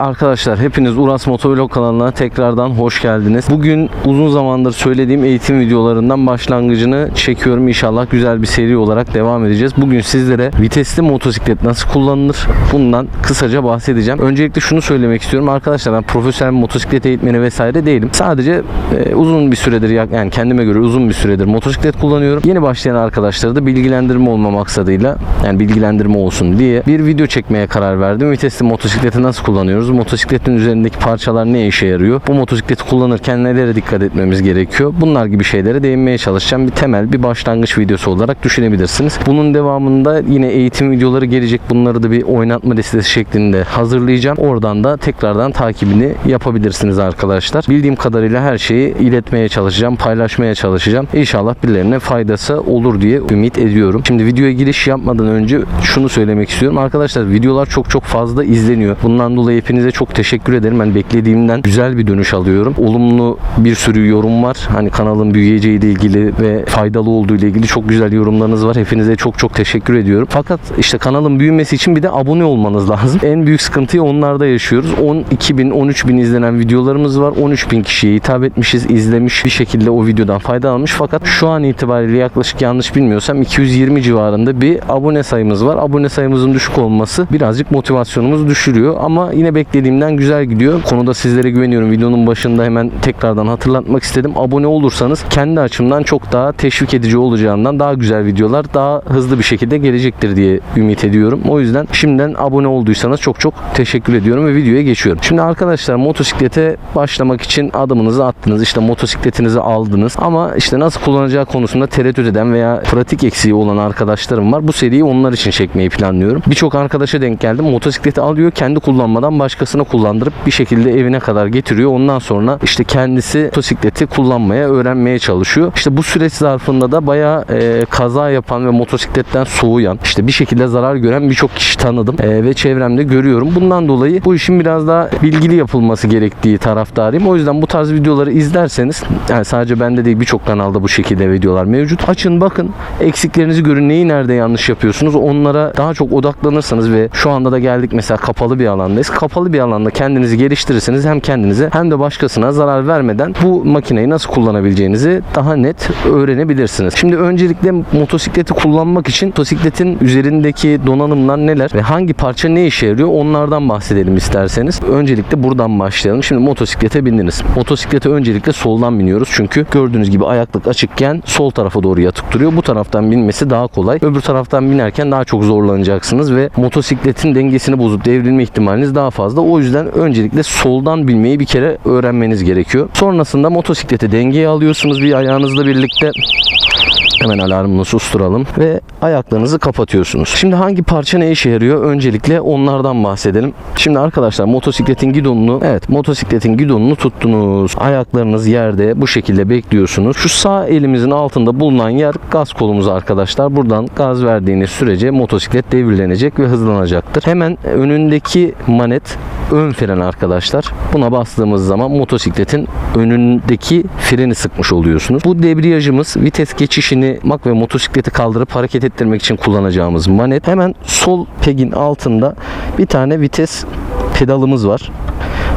Arkadaşlar hepiniz Uras Motovlog kanalına tekrardan hoş geldiniz. Bugün uzun zamandır söylediğim eğitim videolarından başlangıcını çekiyorum. İnşallah güzel bir seri olarak devam edeceğiz. Bugün sizlere vitesli motosiklet nasıl kullanılır bundan kısaca bahsedeceğim. Öncelikle şunu söylemek istiyorum. Arkadaşlar ben profesyonel motosiklet eğitmeni vesaire değilim. Sadece e, uzun bir süredir yani kendime göre uzun bir süredir motosiklet kullanıyorum. Yeni başlayan arkadaşları da bilgilendirme olma maksadıyla yani bilgilendirme olsun diye bir video çekmeye karar verdim. Vitesli motosikleti nasıl kullanıyoruz? Motosikletin üzerindeki parçalar ne işe yarıyor? Bu motosikleti kullanırken nelere dikkat etmemiz gerekiyor? Bunlar gibi şeylere değinmeye çalışacağım. Bir temel bir başlangıç videosu olarak düşünebilirsiniz. Bunun devamında yine eğitim videoları gelecek. Bunları da bir oynatma listesi şeklinde hazırlayacağım. Oradan da tekrardan takibini yapabilirsiniz arkadaşlar. Bildiğim kadarıyla her şeyi iletmeye çalışacağım, paylaşmaya çalışacağım. İnşallah birilerine faydası olur diye ümit ediyorum. Şimdi videoya giriş yapmadan önce şunu söylemek istiyorum. Arkadaşlar videolar çok çok fazla izleniyor. Bundan dolayı hepinize çok teşekkür ederim. Ben beklediğimden güzel bir dönüş alıyorum. Olumlu bir sürü yorum var. Hani kanalın büyüyeceği ile ilgili ve faydalı olduğu ile ilgili çok güzel yorumlarınız var. Hepinize çok çok teşekkür ediyorum. Fakat işte kanalın büyümesi için bir de abone olmanız lazım. En büyük sıkıntıyı onlarda yaşıyoruz. 12 bin, 13 bin izlenen videolarımız var. 13 bin kişiye hitap etmişiz, izlemiş bir şekilde o videodan faydalanmış. Fakat şu an itibariyle yaklaşık yanlış bilmiyorsam 220 civarında bir abone sayımız var. Abone sayımızın düşük olması birazcık motivasyonumuzu düşürüyor. Ama yine beklediğimden güzel gidiyor. Konuda sizlere güveniyorum. Videonun başında hemen tekrardan hatırlatmak istedim. Abone olursanız kendi açımdan çok daha teşvik edici olacağından daha güzel videolar daha hızlı bir şekilde gelecektir diye ümit ediyorum. O yüzden şimdiden abone olduysanız çok çok teşekkür ediyorum ve videoya geçiyorum. Şimdi arkadaşlar motosiklete başlamak için adımınızı attınız. İşte motosikletinizi aldınız. Ama işte nasıl kullanacağı konusunda tereddüt eden veya pratik eksiği olan arkadaşlarım var. Bu seriyi onlar için çekmeyi planlıyorum. Birçok arkadaşa denk geldim. Motosikleti alıyor kendi kullanmadan başkasına kullandırıp bir şekilde evine kadar getiriyor. Ondan sonra işte kendisi motosikleti kullanmaya, öğrenmeye çalışıyor. İşte bu süreç zarfında da bayağı e, kaza yapan ve motosikletten soğuyan, işte bir şekilde zarar gören birçok kişi tanıdım e, ve çevremde görüyorum. Bundan dolayı bu işin biraz daha bilgili yapılması gerektiği taraftarıyım. O yüzden bu tarz videoları izlerseniz yani sadece bende değil birçok kanalda bu şekilde videolar mevcut. Açın bakın eksiklerinizi görün neyi nerede yanlış yapıyorsunuz onlara daha çok odaklanırsanız ve şu anda da geldik mesela kapalı bir alandayız. Kapalı bir alanda kendinizi geliştirirseniz hem kendinize hem de başkasına zarar vermeden bu makineyi nasıl kullanabileceğinizi daha net öğrenebilirsiniz. Şimdi öncelikle motosikleti kullanmak için motosikletin üzerindeki donanımlar neler ve hangi parça ne işe yarıyor onlardan bahsedelim isterseniz. Öncelikle buradan başlayalım. Şimdi motosiklete bindiniz. Motosiklete öncelikle soldan biniyoruz. Çünkü gördüğünüz gibi ayaklık açıkken sol tarafa doğru yatık duruyor. Bu taraftan binmesi daha kolay. Öbür taraftan binerken daha çok zorlanacaksınız ve motosikletin dengesini bozup devrilme ihtimaliniz daha fazla. O yüzden öncelikle soldan bilmeyi bir kere öğrenmeniz gerekiyor. Sonrasında motosikleti dengeye alıyorsunuz bir ayağınızla birlikte. Hemen alarmını susturalım ve ayaklarınızı kapatıyorsunuz. Şimdi hangi parça ne işe yarıyor? Öncelikle onlardan bahsedelim. Şimdi arkadaşlar motosikletin gidonunu evet motosikletin gidonunu tuttunuz. Ayaklarınız yerde bu şekilde bekliyorsunuz. Şu sağ elimizin altında bulunan yer gaz kolumuz arkadaşlar. Buradan gaz verdiğiniz sürece motosiklet devirlenecek ve hızlanacaktır. Hemen önündeki manet ön fren arkadaşlar. Buna bastığımız zaman motosikletin önündeki freni sıkmış oluyorsunuz. Bu debriyajımız vites geçişini mak ve motosikleti kaldırıp hareket ettirmek için kullanacağımız manet. Hemen sol pegin altında bir tane vites pedalımız var.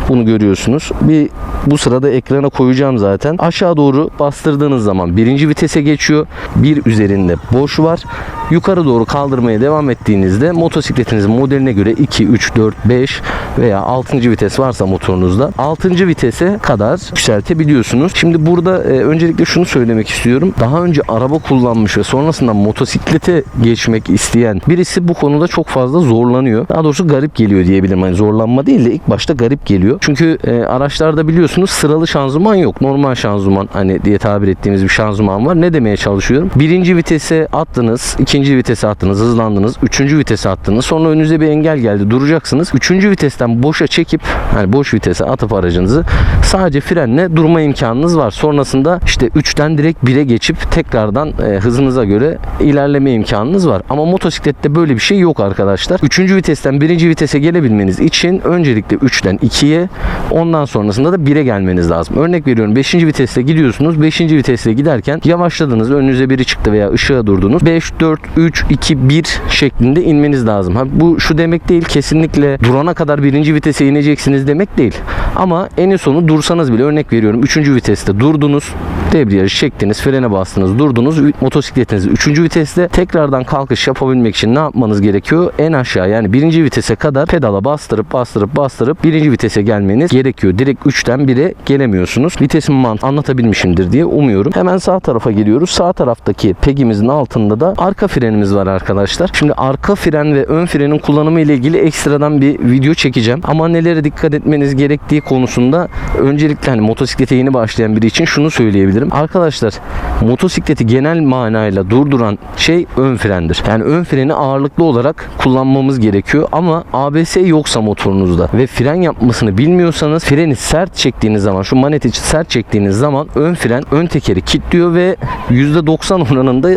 Bunu görüyorsunuz. Bir bu sırada ekrana koyacağım zaten. Aşağı doğru bastırdığınız zaman birinci vitese geçiyor. Bir üzerinde boş var. Yukarı doğru kaldırmaya devam ettiğinizde motosikletinizin modeline göre 2, 3, 4, 5 veya 6. vites varsa motorunuzda 6. vitese kadar yükseltebiliyorsunuz. Şimdi burada e, öncelikle şunu söylemek istiyorum. Daha önce araba kullanmış ve sonrasında motosiklete geçmek isteyen birisi bu konuda çok fazla zorlanıyor. Daha doğrusu garip geliyor diyebilirim. Hani zorlanma değil de ilk başta garip geliyor. Çünkü e, araçlarda biliyorsunuz sıralı şanzıman yok. Normal şanzıman hani diye tabir ettiğimiz bir şanzıman var. Ne demeye çalışıyorum? Birinci vitese attınız, ikinci vitese attınız, hızlandınız, üçüncü vitese attınız. Sonra önünüze bir engel geldi. Duracaksınız. Üçüncü vitesten boşa çekip hani boş vitese atıp aracınızı sadece frenle durma imkanınız var. Sonrasında işte 3'ten direkt 1'e geçip tekrardan e, hızınıza göre ilerleme imkanınız var. Ama motosiklette böyle bir şey yok arkadaşlar. Üçüncü vitesten birinci vitese gelebilmeniz için öncelikle 3'ten 2'ye ondan sonrasında da 1'e gelmeniz lazım. Örnek veriyorum 5. viteste gidiyorsunuz. 5. viteste giderken yavaşladınız. Önünüze biri çıktı veya ışığa durdunuz. 5, 4, 3, 2, 1 şeklinde inmeniz lazım. Ha, bu şu demek değil kesinlikle durana kadar birinci vitese ineceksiniz demek değil. Ama en sonu dursanız bile örnek veriyorum 3. viteste durdunuz. Debriyajı çektiniz, frene bastınız, durdunuz. Motosikletinizi 3. viteste tekrardan kalkış yapabilmek için ne yapmanız gerekiyor? En aşağı yani birinci vitese kadar pedala bastırıp bastırıp bastırıp birinci vitese gelmeniz gerekiyor. Direkt 3'ten 1'e gelemiyorsunuz. Vitesin mantığını anlatabilmişimdir diye umuyorum. Hemen sağ tarafa geliyoruz. Sağ taraftaki pegimizin altında da arka frenimiz var arkadaşlar. Şimdi arka fren ve ön frenin kullanımı ile ilgili ekstradan bir video çekeceğim. Ama nelere dikkat etmeniz gerektiği konusunda öncelikle hani motosiklete yeni başlayan biri için şunu söyleyebilirim. Arkadaşlar motosikleti genel manayla durduran şey ön frendir. Yani ön freni ağırlıklı olarak kullanmamız gerekiyor ama ABS yoksa motorunuzda ve fren yapmasını bilmiyorsanız freni sert çektiğiniz zaman şu maneti sert çektiğiniz zaman ön fren ön tekeri kilitliyor ve %90 oranında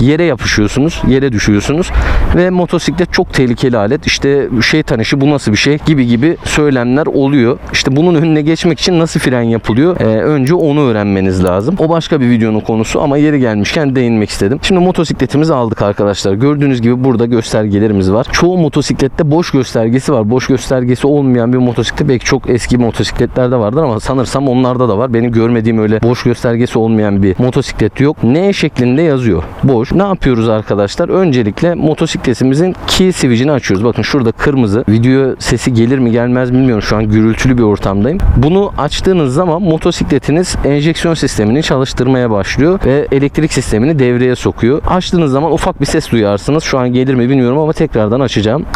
yere yapışıyorsunuz, yere düşüyorsunuz ve motosiklet çok tehlikeli alet. İşte şeytan işi bu nasıl bir şey gibi gibi söylemler oluyor. İşte bunun önüne geçmek için nasıl fren yapılıyor? Ee, önce onu öğrenmeniz lazım. O başka bir videonun konusu ama yeri gelmişken değinmek istedim. Şimdi motosikletimizi aldık arkadaşlar. Gördüğünüz gibi burada göstergelerimiz var. Çoğu motosiklette boş göstergesi var. Boş göstergesi olmayan bir motosiklet belki çok eski motosikletlerde vardır ama sanırsam onlarda da var. Benim görmediğim öyle boş göstergesi olmayan bir motosiklet yok. N şeklinde yazıyor. Boş. Ne yapıyoruz arkadaşlar? Öncelikle motosikletimizin key switch'ini açıyoruz. Bakın şurada kırmızı. Video sesi gelir mi gelmez mi bilmiyorum. Şu an gürültülü bir ortamdayım. Bunu açtığınız zaman motosikletiniz enjeksiyon sistemini çalıştırmaya başlıyor ve elektrik sistemini devreye sokuyor. Açtığınız zaman ufak bir ses duyarsınız. Şu an gelir mi bilmiyorum ama tekrardan açacağım.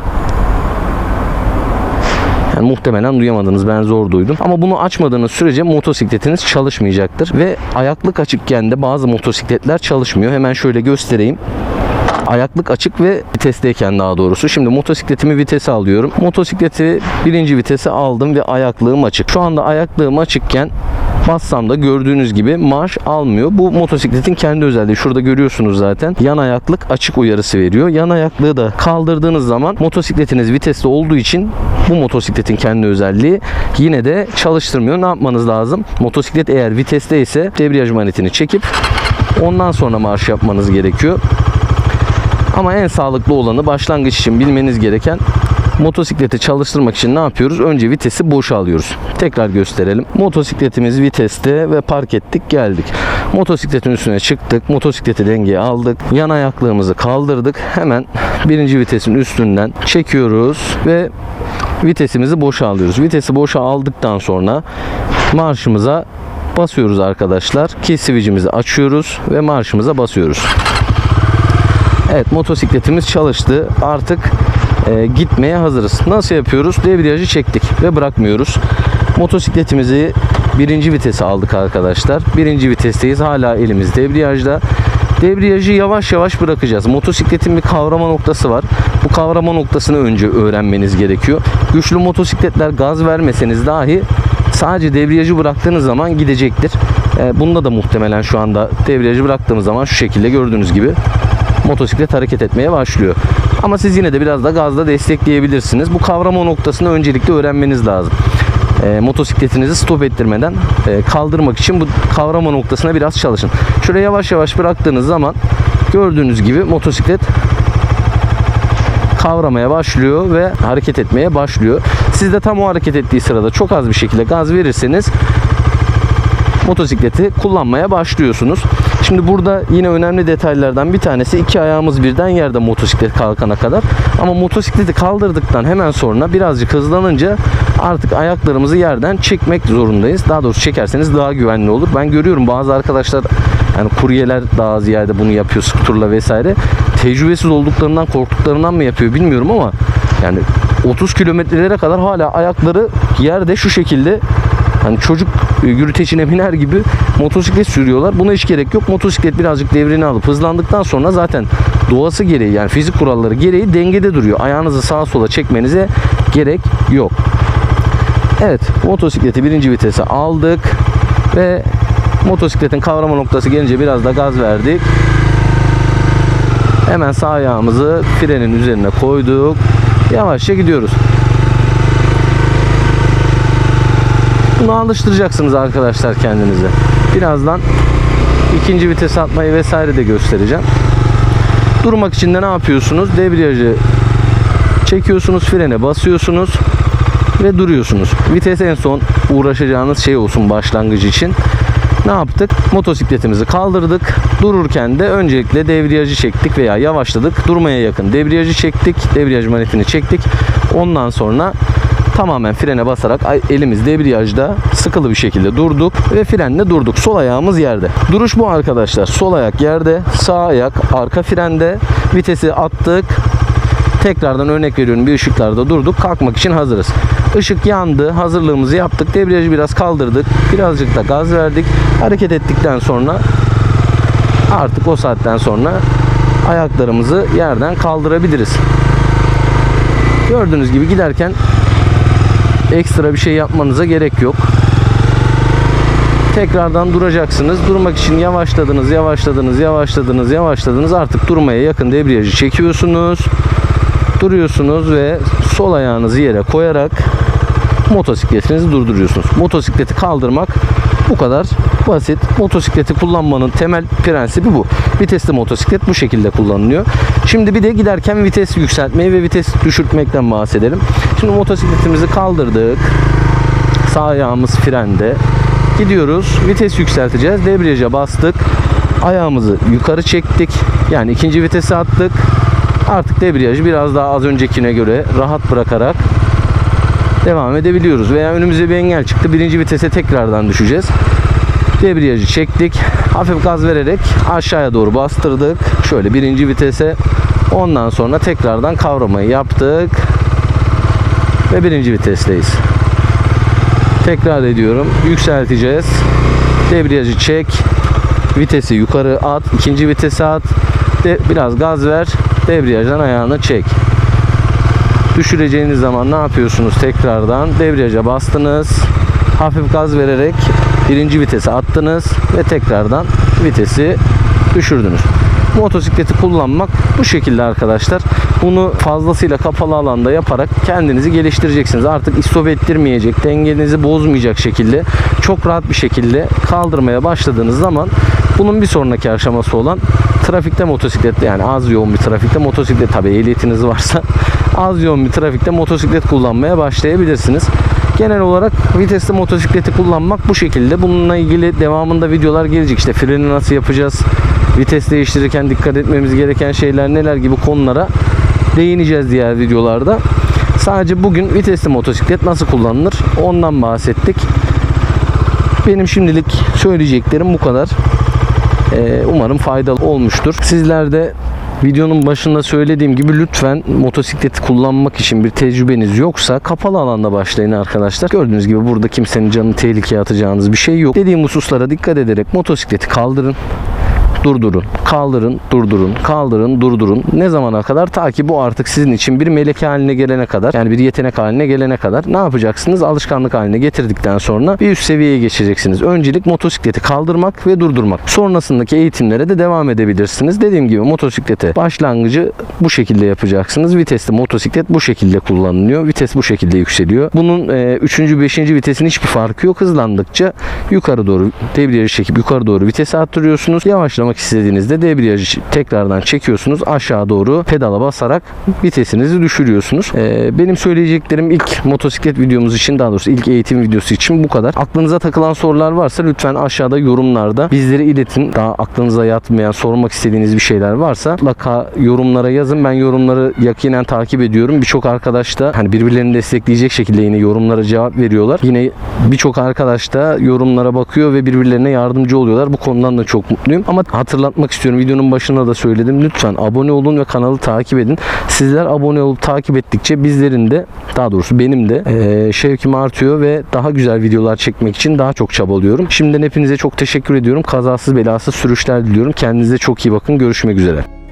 Yani muhtemelen duyamadınız ben zor duydum. Ama bunu açmadığınız sürece motosikletiniz çalışmayacaktır. Ve ayaklık açıkken de bazı motosikletler çalışmıyor. Hemen şöyle göstereyim ayaklık açık ve vitesteyken daha doğrusu. Şimdi motosikletimi vitese alıyorum. Motosikleti birinci vitese aldım ve ayaklığım açık. Şu anda ayaklığım açıkken bassam da gördüğünüz gibi marş almıyor. Bu motosikletin kendi özelliği. Şurada görüyorsunuz zaten. Yan ayaklık açık uyarısı veriyor. Yan ayaklığı da kaldırdığınız zaman motosikletiniz vitesli olduğu için bu motosikletin kendi özelliği yine de çalıştırmıyor. Ne yapmanız lazım? Motosiklet eğer viteste ise debriyaj manetini çekip ondan sonra marş yapmanız gerekiyor. Ama en sağlıklı olanı başlangıç için bilmeniz gereken motosikleti çalıştırmak için ne yapıyoruz? Önce vitesi boşa alıyoruz. Tekrar gösterelim. Motosikletimiz viteste ve park ettik geldik. Motosikletin üstüne çıktık. Motosikleti dengeye aldık. Yan ayaklığımızı kaldırdık. Hemen birinci vitesin üstünden çekiyoruz ve vitesimizi boşa alıyoruz. Vitesi boşa aldıktan sonra marşımıza basıyoruz arkadaşlar. Switch'imizi açıyoruz ve marşımıza basıyoruz. Evet motosikletimiz çalıştı. Artık e, gitmeye hazırız. Nasıl yapıyoruz? Debriyajı çektik ve bırakmıyoruz. Motosikletimizi birinci vitese aldık arkadaşlar. Birinci vitesteyiz. Hala elimiz debriyajda. Debriyajı yavaş yavaş bırakacağız. Motosikletin bir kavrama noktası var. Bu kavrama noktasını önce öğrenmeniz gerekiyor. Güçlü motosikletler gaz vermeseniz dahi sadece debriyajı bıraktığınız zaman gidecektir. E, bunda da muhtemelen şu anda debriyajı bıraktığımız zaman şu şekilde gördüğünüz gibi motosiklet hareket etmeye başlıyor. Ama siz yine de biraz da gazla destekleyebilirsiniz. Bu kavrama noktasını öncelikle öğrenmeniz lazım. E, motosikletinizi stop ettirmeden e, kaldırmak için bu kavrama noktasına biraz çalışın. Şöyle yavaş yavaş bıraktığınız zaman gördüğünüz gibi motosiklet kavramaya başlıyor ve hareket etmeye başlıyor. Siz de tam o hareket ettiği sırada çok az bir şekilde gaz verirseniz motosikleti kullanmaya başlıyorsunuz. Şimdi burada yine önemli detaylardan bir tanesi iki ayağımız birden yerde motosiklet kalkana kadar. Ama motosikleti kaldırdıktan hemen sonra birazcık hızlanınca artık ayaklarımızı yerden çekmek zorundayız. Daha doğrusu çekerseniz daha güvenli olur. Ben görüyorum bazı arkadaşlar yani kuryeler daha ziyade bunu yapıyor skuturla vesaire. Tecrübesiz olduklarından korktuklarından mı yapıyor bilmiyorum ama yani 30 kilometrelere kadar hala ayakları yerde şu şekilde Hani çocuk yürütecine biner gibi motosiklet sürüyorlar. Buna hiç gerek yok. Motosiklet birazcık devrini alıp hızlandıktan sonra zaten doğası gereği yani fizik kuralları gereği dengede duruyor. Ayağınızı sağa sola çekmenize gerek yok. Evet motosikleti birinci vitese aldık ve motosikletin kavrama noktası gelince biraz da gaz verdik. Hemen sağ ayağımızı frenin üzerine koyduk. Yavaşça gidiyoruz. Bunu alıştıracaksınız arkadaşlar kendinize. Birazdan ikinci vites atmayı vesaire de göstereceğim. Durmak için de ne yapıyorsunuz? Debriyajı çekiyorsunuz, frene basıyorsunuz ve duruyorsunuz. Vites en son uğraşacağınız şey olsun başlangıç için. Ne yaptık? Motosikletimizi kaldırdık. Dururken de öncelikle debriyajı çektik veya yavaşladık. Durmaya yakın debriyajı çektik. Debriyaj manetini çektik. Ondan sonra tamamen frene basarak elimiz debriyajda sıkılı bir şekilde durduk ve frenle durduk. Sol ayağımız yerde. Duruş bu arkadaşlar. Sol ayak yerde, sağ ayak arka frende. Vitesi attık. Tekrardan örnek veriyorum bir ışıklarda durduk. Kalkmak için hazırız. Işık yandı. Hazırlığımızı yaptık. Debriyajı biraz kaldırdık. Birazcık da gaz verdik. Hareket ettikten sonra artık o saatten sonra ayaklarımızı yerden kaldırabiliriz. Gördüğünüz gibi giderken ekstra bir şey yapmanıza gerek yok. Tekrardan duracaksınız. Durmak için yavaşladınız, yavaşladınız, yavaşladınız, yavaşladınız. Artık durmaya yakın debriyajı çekiyorsunuz. Duruyorsunuz ve sol ayağınızı yere koyarak motosikletinizi durduruyorsunuz. Motosikleti kaldırmak bu kadar basit. Motosikleti kullanmanın temel prensibi bu. Vitesli motosiklet bu şekilde kullanılıyor. Şimdi bir de giderken vites yükseltmeyi ve vites düşürtmekten bahsedelim. Şimdi motosikletimizi kaldırdık. Sağ ayağımız frende. Gidiyoruz. Vites yükselteceğiz. Debriyaja bastık. Ayağımızı yukarı çektik. Yani ikinci vitese attık. Artık debriyajı biraz daha az öncekine göre rahat bırakarak devam edebiliyoruz. Veya önümüze bir engel çıktı. Birinci vitese tekrardan düşeceğiz. Debriyajı çektik. Hafif gaz vererek aşağıya doğru bastırdık. Şöyle birinci vitese. Ondan sonra tekrardan kavramayı yaptık. Ve birinci vitesteyiz. Tekrar ediyorum. Yükselteceğiz. Debriyajı çek. Vitesi yukarı at. ikinci vitese at. De, biraz gaz ver. Debriyajdan ayağını çek. Düşüreceğiniz zaman ne yapıyorsunuz tekrardan? Debriyaja bastınız. Hafif gaz vererek birinci vitese attınız ve tekrardan vitesi düşürdünüz. Motosikleti kullanmak bu şekilde arkadaşlar. Bunu fazlasıyla kapalı alanda yaparak kendinizi geliştireceksiniz. Artık istop ettirmeyecek, dengenizi bozmayacak şekilde çok rahat bir şekilde kaldırmaya başladığınız zaman bunun bir sonraki aşaması olan trafikte motosiklet yani az yoğun bir trafikte motosiklet tabi ehliyetiniz varsa az yoğun bir trafikte motosiklet kullanmaya başlayabilirsiniz. Genel olarak vitesli motosikleti kullanmak bu şekilde. Bununla ilgili devamında videolar gelecek. İşte freni nasıl yapacağız? Vites değiştirirken dikkat etmemiz gereken şeyler neler gibi konulara değineceğiz diğer videolarda. Sadece bugün vitesli motosiklet nasıl kullanılır ondan bahsettik. Benim şimdilik söyleyeceklerim bu kadar. Ee, umarım faydalı olmuştur. Sizler de videonun başında söylediğim gibi lütfen motosikleti kullanmak için bir tecrübeniz yoksa kapalı alanda başlayın arkadaşlar. Gördüğünüz gibi burada kimsenin canını tehlikeye atacağınız bir şey yok. Dediğim hususlara dikkat ederek motosikleti kaldırın durdurun, kaldırın, durdurun, kaldırın, durdurun. Ne zamana kadar? Ta ki bu artık sizin için bir meleke haline gelene kadar, yani bir yetenek haline gelene kadar ne yapacaksınız? Alışkanlık haline getirdikten sonra bir üst seviyeye geçeceksiniz. Öncelik motosikleti kaldırmak ve durdurmak. Sonrasındaki eğitimlere de devam edebilirsiniz. Dediğim gibi motosiklete başlangıcı bu şekilde yapacaksınız. Vitesli motosiklet bu şekilde kullanılıyor. Vites bu şekilde yükseliyor. Bunun 3. 5. vitesin hiçbir farkı yok. Hızlandıkça yukarı doğru debriyajı çekip yukarı doğru vitesi arttırıyorsunuz. Yavaşlamak istediğinizde debriyajı tekrardan çekiyorsunuz. Aşağı doğru pedala basarak vitesinizi düşürüyorsunuz. Ee, benim söyleyeceklerim ilk motosiklet videomuz için daha doğrusu ilk eğitim videosu için bu kadar. Aklınıza takılan sorular varsa lütfen aşağıda yorumlarda bizlere iletin. Daha aklınıza yatmayan, sormak istediğiniz bir şeyler varsa mutlaka yorumlara yazın. Ben yorumları yakinen takip ediyorum. Birçok arkadaş da hani birbirlerini destekleyecek şekilde yine yorumlara cevap veriyorlar. Yine birçok arkadaş da yorumlara bakıyor ve birbirlerine yardımcı oluyorlar. Bu konudan da çok mutluyum. Ama hatırlatmak istiyorum. Videonun başında da söyledim. Lütfen abone olun ve kanalı takip edin. Sizler abone olup takip ettikçe bizlerin de daha doğrusu benim de eee şevkim artıyor ve daha güzel videolar çekmek için daha çok çabalıyorum. Şimdiden hepinize çok teşekkür ediyorum. Kazasız belasız sürüşler diliyorum. Kendinize çok iyi bakın. Görüşmek üzere.